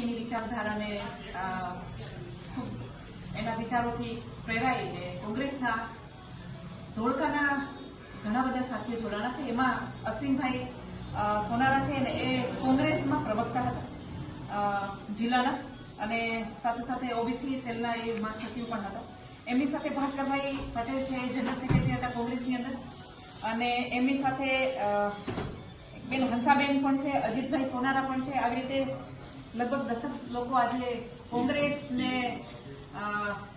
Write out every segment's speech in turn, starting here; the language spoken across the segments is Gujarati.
એમની વિચારધારાને એના વિચારોથી પ્રેરાઈને કોંગ્રેસના ધોળકાના ઘણા બધા સાથીઓ જોડાણા છે. એમાં અશ્વિનભાઈ સોનારા છે અને એ કોંગ્રેસમાં પ્રવક્તા હતા જિલ્લાના અને સાથે સાથે ઓબીસી સેલના એ મહાસચિવ પણ હતા. એમની સાથે ભાસ્કરભાઈ પટેલ છે, જનરલ સેક્રેટરી હતા કોંગ્રેસની અંદર. અને એમની સાથે બેન હંસાબેન પણ છે, અજીતભાઈ સોનારા પણ છે. આવી રીતે લગભગ દસક લોકો આજે કોંગ્રેસને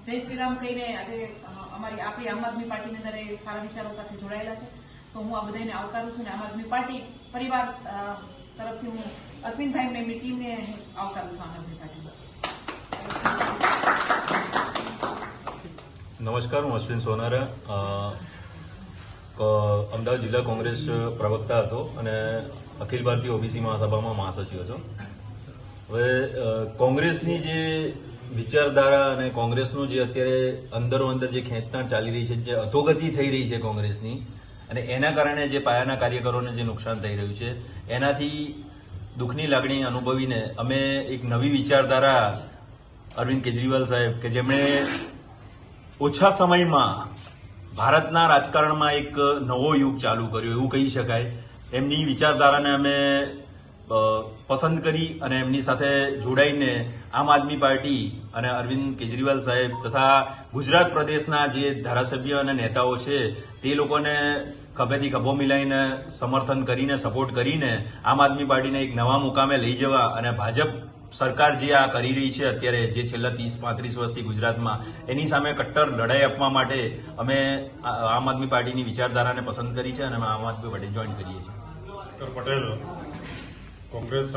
જય શ્રીરામ કહીને આજે અમારી આપણી આમ આદમી પાર્ટીની અંદર સારા વિચારો સાથે જોડાયેલા છે. તો હું આ બધાને આવકારું છું અને આમ આદમી પાર્ટી પરિવાર તરફથી હું અશ્વિનભાઈ અને એમની ટીમને આવકારું છું આમ આદમી પાર્ટી નમસ્કાર, હું અશ્વિન સોનારા. અમદાવાદ જિલ્લા કોંગ્રેસ પ્રવક્તા હતો અને અખિલ ભારતીય ઓબીસી મહાસભામાં મહાસચિવ હતો. હવે કોંગ્રેસની જે વિચારધારા અને કોંગ્રેસનું જે અત્યારે અંદરો અંદર જે ખેંચતાણ ચાલી રહી છે, જે અધોગતિ થઈ રહી છે કોંગ્રેસની, અને એના કારણે જે પાયાના કાર્યકરોને જે નુકસાન થઈ રહ્યું છે, એનાથી દુઃખની લાગણી અનુભવીને અમે એક નવી વિચારધારા અરવિંદ કેજરીવાલ સાહેબ, કે જેમણે ઓછા સમયમાં ભારતના રાજકારણમાં એક નવો યુગ ચાલુ કર્યો, એવું કહી શકાય. એમની વિચારધારાને અમે પસંદ કરી અને એમની સાથે જોડાઈને આમ આદમી પાર્ટી અને અરવિંદ કેજરીવાલ સાહેબ તથા ગુજરાત પ્રદેશના જે ધારાસભ્ય અને નેતાઓ છે, તે લોકોને ખભેથી ખભો મિલાઈને સમર્થન કરીને સપોર્ટ કરીને આમ આદમી પાર્ટીને એક નવા મુકામે લઈ જવા અને ભાજપ સરકાર જે આ કરી રહી છે અત્યારે જે છેલ્લા ત્રીસ, પાંત્રીસ વર્ષથી ગુજરાતમાં, એની સામે કટ્ટર લડાઈ આપવા માટે અમે આમ આદમી પાર્ટીની વિચારધારાને પસંદ કરી છે અને અમે આમ આદમી પાર્ટી જોઈન કરીએ છીએ. પટેલ. કોંગ્રેસ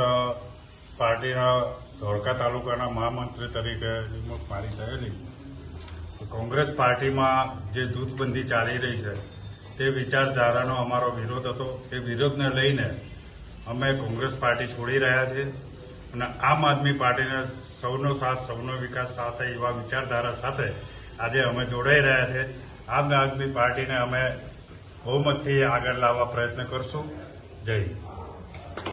પાર્ટીના ધોળકા તાલુકાના મહામંત્રી તરીકે નિમણૂક મારી થયેલી. કોંગ્રેસ પાર્ટીમાં જે જૂથબંધી ચાલી રહી છે, તે વિચારધારાનો અમારો વિરોધ હતો. એ વિરોધને લઈને અમે કોંગ્રેસ પાર્ટી છોડી રહ્યા છીએ અને આમ આદમી પાર્ટીને સૌનો સાથ, સૌનો વિકાસ સાથે, એવા વિચારધારા સાથે આજે અમે જોડાઈ રહ્યા છે. આમ આદમી પાર્ટીને અમે બહુમતથી આગળ લાવવા પ્રયત્ન કરશું. જય